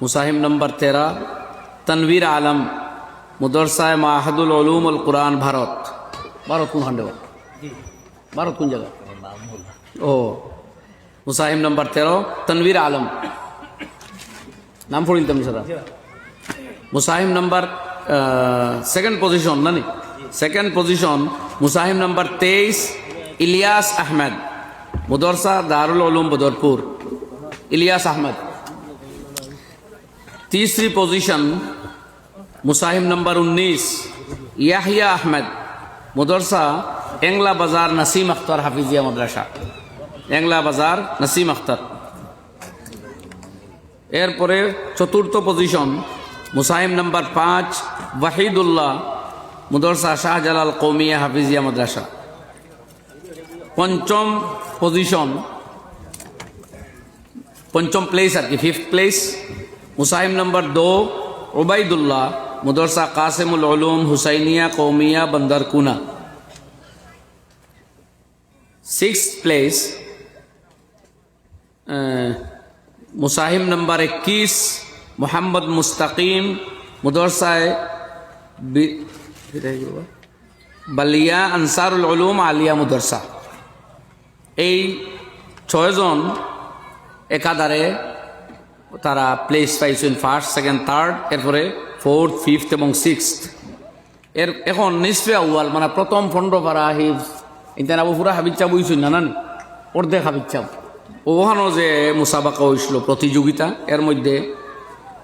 মুসাহিম নম্বর তেরা তনবীর আলম মুদরসায় মাহাদুল উলুম আল কুরআন ভারত ভারত কোন খান্ডে ভারত কোন জায়গা ও মুসাহিম নম্বর তেরো তনবীর আলম নাম পড়িল তুমি সাদা মুসাহিম নম্বর সেকেন্ড পজিশন না নি সেকেন্ড পজিশন মুসাহিম নম্বর তেইশ ইলিয়াস আহমেদ মুদরসা দারুল উলুম বদরপুর ইলিয়াস আহমেদ तीसरी पोजीशन मुसाहिम नंबर 19 याहिया अहमद मदरसा एंगला बाजार नसीम अख्तर हाफिजिया मदरसा एंगला बाजार नसीम अख्तर এরপরে চতুর্থ পজিশন মুসাহিম নাম্বার পাঁচ ওয়াহিদুল্লাহ মুদরসা শাহজালাল কৌমিয়া হাফিজিয়া মাদ্রাসা পঞ্চম পজিশন পঞ্চম প্লেস আর কি ফিফথ প্লেস মুসাহিম নম্বর দो ওবায়দুল্লাহ মুদরসা কাসিমুল উলুম হুসাইনিয়া কৌমিয়া বন্দরকুনা সিক্স প্লেস मुसाहिम नंबर 21 मोहम्मद मुस्तकीम मुदरसाए বালিয়া আনসারুল উলুম আলিয়া মুদরসা এই ছয়জন একাধারে তারা প্লেস পাইছেন ফার্স্ট সেকেন্ড থার্ড এরপরে ফোর্থ ফিফথ এবং সিক্সথ এর এখন নিসফে আউয়াল মানে প্রথম পনেরো পারা হিফ ইন্টার আবু পুরা হাবিচ্ছা বইছেন না নানি অর্ধেক হাবিচ্ছা ওখানো যে মুসাবাকা হয়েছিল প্রতিযোগিতা, এর মধ্যে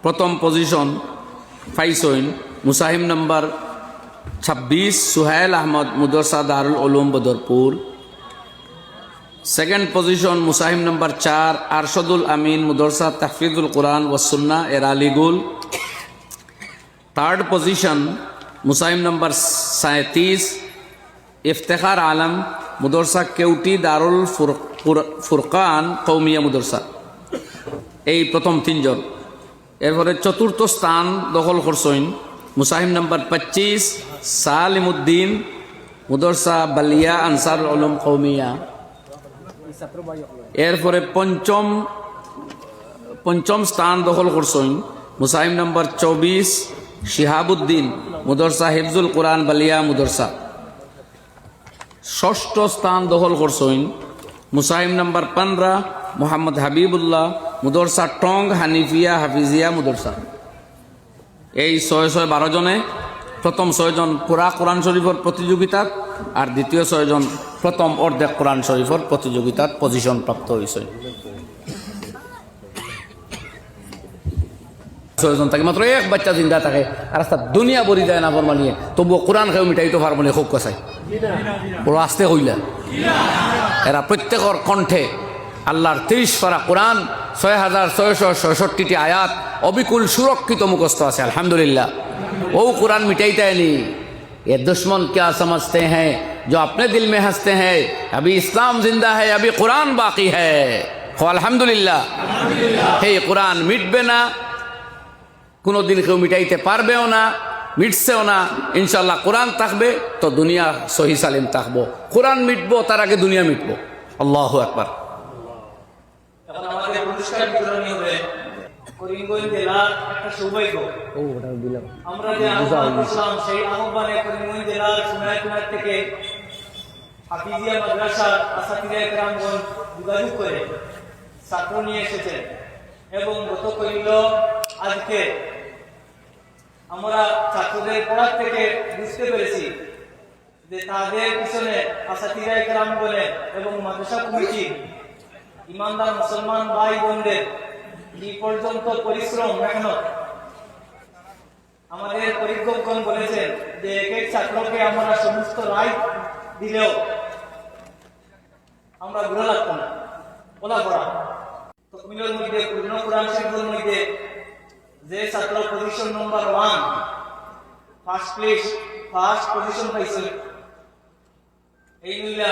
প্রথম পজিশন ফাইসইন মুসাহিম নাম্বার ছাব্বিশ, সুহাইল আহমদ মুদরসা দারুল উলুম বদরপুর। সেকেন্ড পজিশন মুসাহিম নাম্বার চার আরশদুল আমিন মুদরসা তাহফিদুল কোরআন ওয়াসুন্না এর আলিগুল থার্ড পজিশন মুসাহিম নাম্বার সাঁত্রিশ ইফতেখার আলম মুদরসা কেউটি দারুল ফুরকান কৌমিয়া মুদরসা এই প্রথম তিনজন। এরপরে চতুর্থ স্থান, দখল করছেন মুসাহিম নাম্বার পঁচিশ সালিমুদ্দিন মুদরসা বালিয়া আনসার উলুম কৌমিয়া এরপরে পঞ্চম পঞ্চম স্থান দখল করছেন মুসাহিম নাম্বার চৌবিশ শিহাবুদ্দিন মুদরসা হিফজুল কোরআন বালিয়া মুদরসা ষষ্ঠ স্থান দখল করছেন মুসাহিম নাম্বার পনেরো, মোহাম্মদ হাবিবুল্লাহ মুদরসা টং হানিফিয়া হাফিজিয়া মুদরসা এই ছয় ছয় বারো জনে, প্রথম ছয়জন পুরা কোরআন শরীফর প্রতিযোগিতাত আর দ্বিতীয় ছয়জন প্রথম অর্ধেক কোরআন শরীফর প্রতিযোগিতাত পজিশন প্রাপ্ত হয়েছে ছয়জন থাকে, মাত্র এক বাচ্চা জিন্দা থাকে, আর রাস্তা দুনিয়া বলি যায় না বর্মা নিয়ে। তবুও কোরআন খেয়ে মিটাইতে পারব না, খুব কষাই বড় আসতে হইলা এরা প্রত্যেকর কণ্ঠে আল্লাহর তিরিশ পারা কোরআন, ছয় হাজার ছয়শো ছয়ষট্টিটি আয়াত, অবিকুল সুরক্ষিত মুখস্থ আছে, আলহামদুলিল্লাহ। ও কোরআন মিটাইতে নি এ দুশ্মন ক্যা সমঝতে হ্যাঁ जो अपने दिल में हंसते हैं अभी इस्लाम जिंदा है अभी कुरान बाकी है हो আলহামদুলিল্লাহ হে কোরআন মিটবে না কোনো দিন কেউ মিটাইতে পারবেও না মিটছেও না ইনশাল্লাহ কোরআন থাকবে তো দুনিয়া সহি সালিম থাকবো কোরআন মিটবো তার আগে দুনিয়া মিটবো আল্লাহ একবার এখন আমাদের পুরস্কার বিতরণী হবে করিমগঞ্জ জেলার একটা সৌভাগ্য আমরা যে আহ্বান করলাম সেই আহ্বানে করিমগঞ্জ জেলার সুনায়কুনার থেকে হাফিজিয়া মাদ্রাসার আসাতিরা যোগাযোগ করে ছাত্র নিয়ে এসেছেন এবং গত আজকে আমরা ছাত্রদের পড়ার থেকে বুঝতে পেরেছি যে তাদের পিছনে আসাতিরা বলে এবং মাদ্রাসা কমিটি, ইমানদার মুসলমান ভাই বোনদের এই পর্যন্ত পরিশ্রম মেহনত আমাদের পরীক্ষকগণ বলেছেন যে এক এক ছাত্রকে আমরা সমস্ত রায় দিলেও আমরা ঘুরে লাগতো না। বলা পড়া? তকমিলের মধ্যে পূর্ণ কোরআন শরীফের মধ্যে যে ছাত্র position number one first place first position পাইছে। এই নিলা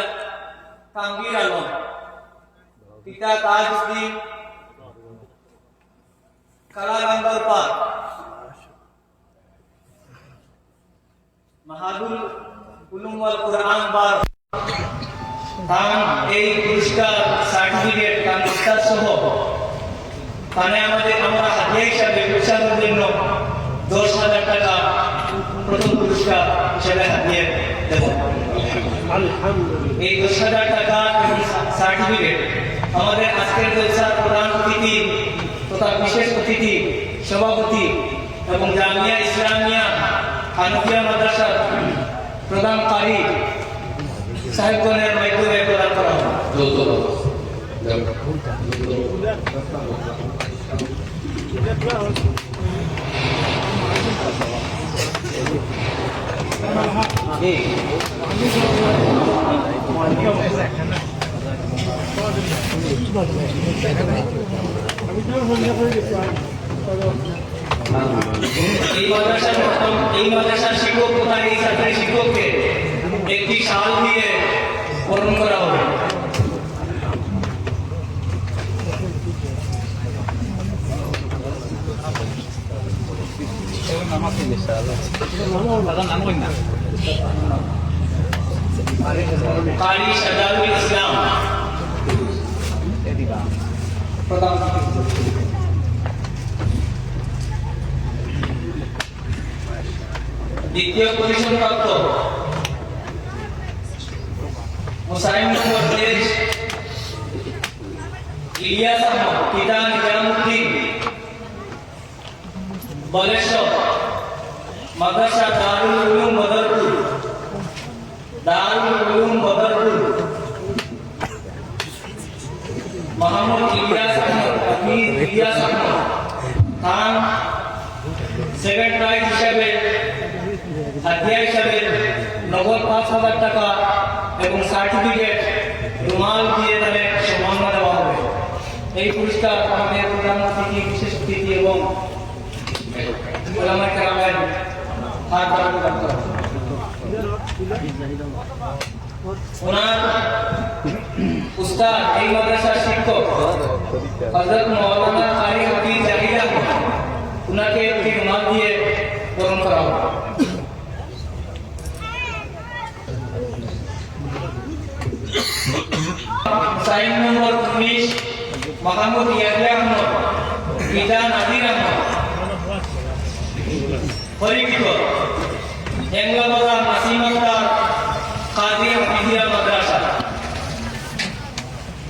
তানভীর আলম। পিতা তাজউদ্দিন কালাগাঙ্গার পার মাহাদুল কুরআন বার। তাম এই পুরস্কার সার্টিফিকেট কামিস্তার সহ তাহলে আমাদের, আমরা হাতিয়া হিসাবে উৎসাহের জন্য দশ হাজার টাকা প্রথম পুরস্কার হিসেবে হাতিয়ে দেব। এই দশ হাজার টাকা সার্টিফিকেট আমাদের আজকের জলসার প্রধান অতিথি তথা বিশেষ অতিথি, সভাপতি এবং জামিয়া ইসলামিয়া হানফিয়া মাদ্রাসার প্রধান কারি সাহেবগণের মাধ্যমে প্রদান করা হবে। যৌথভাবে এই মাদ্রাসার প্রথম এই মাদ্রাসার শিক্ষক তথা এই সরকারি শিক্ষককে। একটি শাল দিয়ে বরণ করা হবে। দ্বিতীয় পজিশন প্রাপ্ত। মুসাইম নম্বর তেইশ ইলিয়াস আহমদ পিতা নিজামুদ্দিন বলেশ্বর মাদ্রাসা দারুল উলুম বদরপুর দারুল উলুম বদরপুর মোহাম্মদ ইলিয়াস আহমদ আমির ইলিয়াস আহমদ, খান সেকেন্ড প্রাইজ হিসাবে হাতিয়া হিসাবে নগদ পাঁচ হাজার টাকা এবং সার্টিফিকেট রুমাল দিয়ে তাদের সম্মাননা দেওয়া হবে। এই পুরস্কার আমাদের প্রধান বিশেষ অতিথি এবং শিক্ষক উনাকে একটি রুমাল দিয়ে বরণ করা হবে সাইন নম্বর উনিশ মাহমুদ ইয়াহিয়া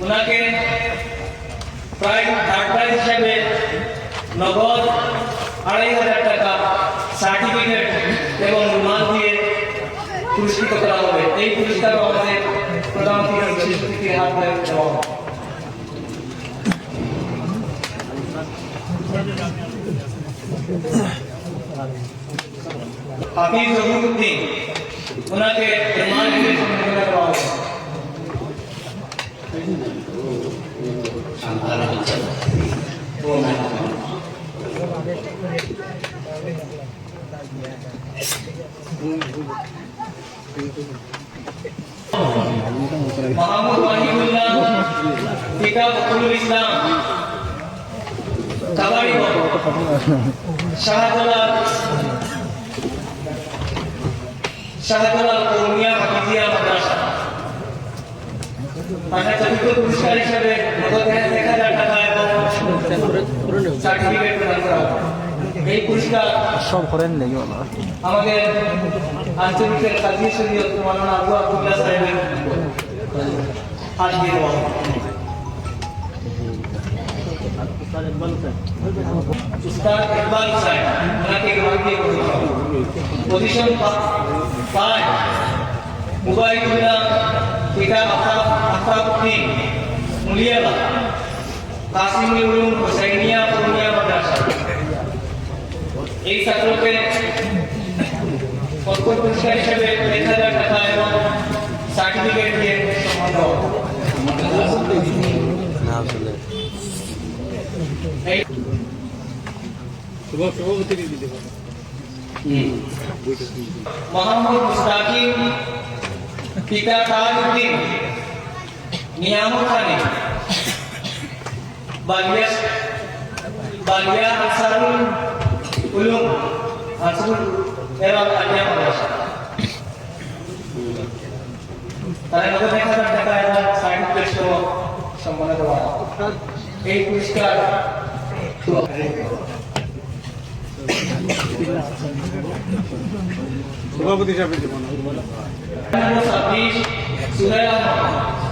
ওনাকে প্রায় থার্ড হিসাবে নগদ আড়াই হাজার টাকা সার্টিফিকেট এবং রুমাল দিয়ে পুরস্কৃত করা হবে। এই পুরস্কার আমাদের প্রধান অতিথি বিশেষ অতিথির হাত ধরে দেওয়া হবে হাফিজ জহুরুদ্দিন ওনাকে রুমাল দিয়ে সম্মানিত করা হবে মাহমুদ ওয়াহিদুল্লাহ পিতা ফখরুল ইসলাম কাবাড়ি শাহজালাল শাহজালাল কৌমিয়া হাফিজিয়া মাদ্রাসা মানে চতুর্থ পুরস্কার হিসেবে নগদ এক হাজার টাকা এবং সার্টিফিকেট প্রদান করা হবে এই পুরস্কার সব করেন বলো আমাদের আঞ্চলিকের কাজী শরীয়ত মাওলানা আবু আব্দুল্লাহ সাহেবের হাত দিয়ে দেওয়া হবে। উস্তাদ ইকবাল সাহেব ওনাকে গ্রহণ দিয়ে দেওয়া পজিশন পাঁচ মুবাইদুল্লাহ পিতা আফতাব আফতাবউদ্দিন মুলিয়ালা কাসিমুল উলুম হুসাইনিয়া পূর্ণিয়া মাদ্রাসা এই ছাত্রকে পক্ষ পুরস্কার হিসেবে এক হাজার টাকা এবং সার্টিফিকেট দিয়ে সম্মান দেওয়া হবে। না আসলে এই মোহাম্মদ মুস্তাকিম পিতা তাজউদ্দিন নিয়ামত খানি আলিয়া মাদ্রাসা তারা নগদ এক হাজার টাকা এবং সার্টিফিকেট সম্মানিত হয়। এই পুরস্কার সভাপতি ছাব্বিশ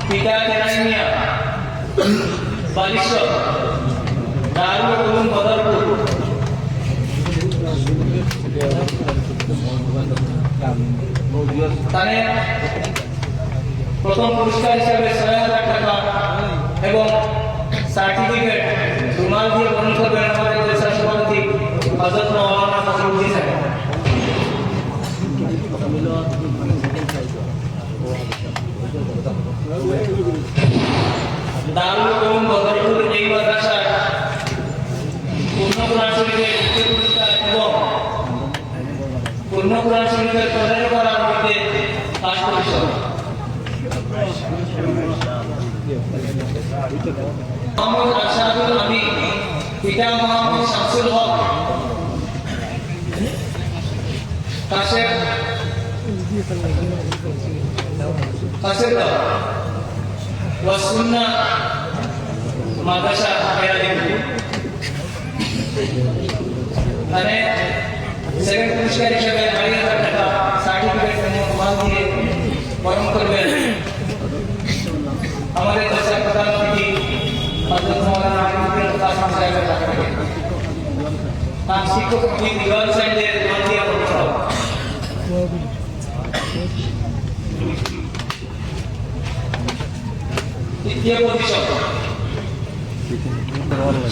পিতা বালিশ্বর দারুল উলুম বদরপুর প্রথম পুরস্কার হিসেবে ছয় হাজার টাকা এবং সার্টিফিকেট রুমাল দিয়ে গ্রহণ করবেন আমাদের দেশের সভাপতি হজরত মৌলানা ফখরুদ্দিন সাহেব দারুল উলুম বদরপুর এই মাদ্রাসার পূর্ণ কোরআন শরীফের দ্বিতীয় পুরস্কার এবং পূর্ণ কোরআন শরীফের পনেরো করার মধ্যে পাঁচ পরিষদ মোহাম্মদ আশরাফুল আমিন পিতা মোহাম্মদ শামসুল হক কাশের কাশের ওয়াসুন্না মাদ্রাসা মানে সেকেন্ড পুরস্কার হিসেবে আড়াই হাজার টাকা সার্টিফিকেট এবং মাল দিয়ে বরণ করবেন। কাসিম সাহেবের কাছ থেকে তার শিক্ষক দিওয়াল সাহেবের মাল দিয়ে বরণ করা হবে। তৃতীয় প্রতিশত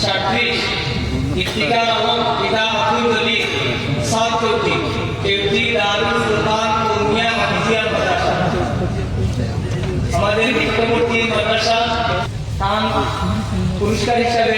সাতত্রিশ ইফতিকার আলম পিতা আব্দুল আলী সাত চৌধুরী কেউটি দারুল ফুরকান উমিয়া হাফিজিয়া মাদ্রাসা আমাদের নিকটবর্তী মাদ্রাসা তান পুরস্কার হিসাবে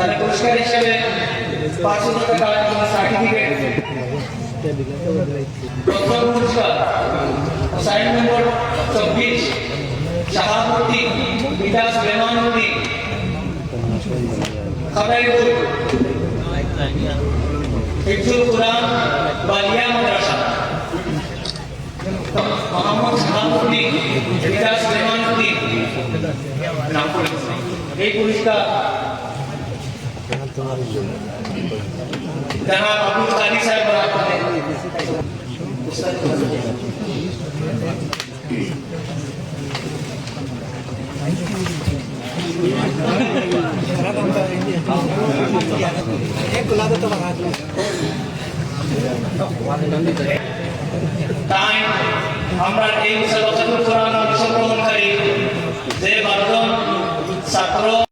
তাহলে পুরস্কার হিসেবে পাঁচশো টাকা এবং সার্টিফিকেট প্রথম পুরস্কার, সাইন নম্বর চব্বিশ, শাহাবুদ্দিন পিতা সুলেমানুদ্দিন খাবাইপুর হিফজুল কোরআন বালিয়া মাদ্রাসা। এই পুরস্কার जनाब अब्दुल काली साहब बराबर हैं তাই আমরা এই মুসলমান কোরআন অংশগ্রহণকারী যে বারোজন ছাত্র